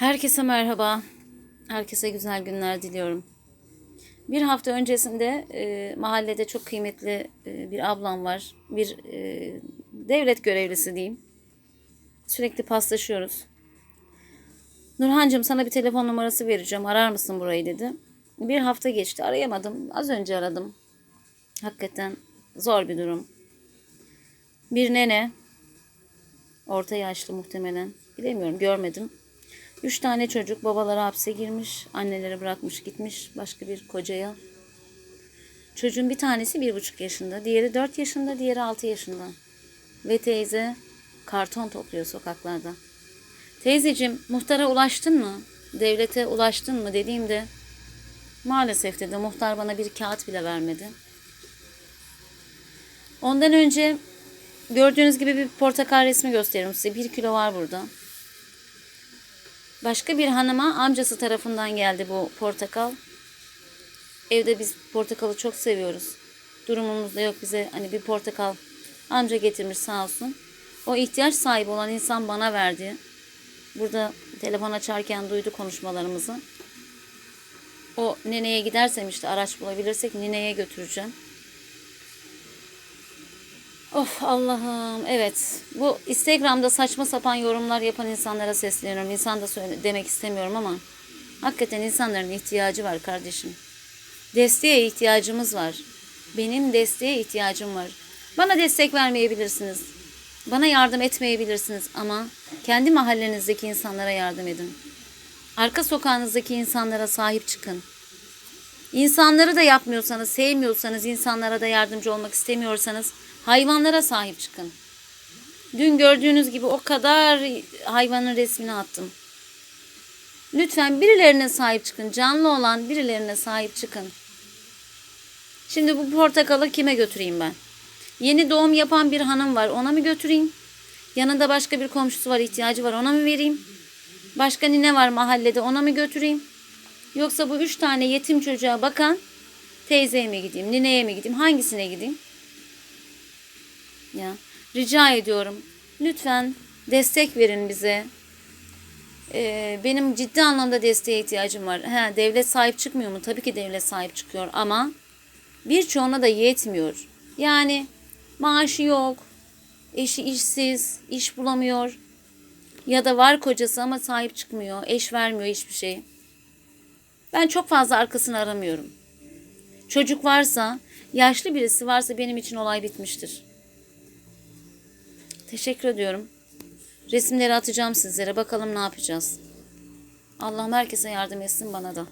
Herkese merhaba. Herkese güzel günler diliyorum. Bir hafta öncesinde e, mahallede çok kıymetli e, bir ablam var. Bir e, devlet görevlisi diyeyim. Sürekli paslaşıyoruz. Nurhancığım sana bir telefon numarası vereceğim. Arar mısın burayı dedi. Bir hafta geçti. Arayamadım. Az önce aradım. Hakikaten zor bir durum. Bir nene. Orta yaşlı muhtemelen. Bilemiyorum görmedim. Üç tane çocuk babaları hapse girmiş. Anneleri bırakmış gitmiş başka bir kocaya. Çocuğun bir tanesi bir buçuk yaşında. Diğeri dört yaşında. Diğeri altı yaşında. Ve teyze karton topluyor sokaklarda. Teyzeciğim muhtara ulaştın mı? Devlete ulaştın mı dediğimde maalesef dedi muhtar bana bir kağıt bile vermedi. Ondan önce gördüğünüz gibi bir portakal resmi gösteririm size. Bir kilo var burada. Başka bir hanıma amcası tarafından geldi bu portakal. Evde biz portakalı çok seviyoruz. Durumumuz da yok bize hani bir portakal amca getirmiş sağ olsun. O ihtiyaç sahibi olan insan bana verdi. Burada telefon açarken duydu konuşmalarımızı. O neneye gidersem işte araç bulabilirsek nineye götüreceğim. Of Allah'ım evet bu Instagram'da saçma sapan yorumlar yapan insanlara sesleniyorum. İnsan da söyle, demek istemiyorum ama hakikaten insanların ihtiyacı var kardeşim. Desteğe ihtiyacımız var. Benim desteğe ihtiyacım var. Bana destek vermeyebilirsiniz. Bana yardım etmeyebilirsiniz ama kendi mahallenizdeki insanlara yardım edin. Arka sokağınızdaki insanlara sahip çıkın. İnsanları da yapmıyorsanız, sevmiyorsanız, insanlara da yardımcı olmak istemiyorsanız hayvanlara sahip çıkın. Dün gördüğünüz gibi o kadar hayvanın resmini attım. Lütfen birilerine sahip çıkın. Canlı olan birilerine sahip çıkın. Şimdi bu portakalı kime götüreyim ben? Yeni doğum yapan bir hanım var. Ona mı götüreyim? Yanında başka bir komşusu var, ihtiyacı var. Ona mı vereyim? Başka nine var mahallede. Ona mı götüreyim? Yoksa bu üç tane yetim çocuğa bakan teyzeye mi gideyim, nineye mi gideyim, hangisine gideyim? Ya rica ediyorum. Lütfen destek verin bize. Ee, benim ciddi anlamda desteğe ihtiyacım var. He, devlet sahip çıkmıyor mu? Tabii ki devlet sahip çıkıyor ama birçoğuna da yetmiyor. Yani maaşı yok, eşi işsiz, iş bulamıyor ya da var kocası ama sahip çıkmıyor, eş vermiyor hiçbir şey. Ben çok fazla arkasını aramıyorum. Çocuk varsa, yaşlı birisi varsa benim için olay bitmiştir. Teşekkür ediyorum. Resimleri atacağım sizlere. Bakalım ne yapacağız. Allah'ım herkese yardım etsin bana da.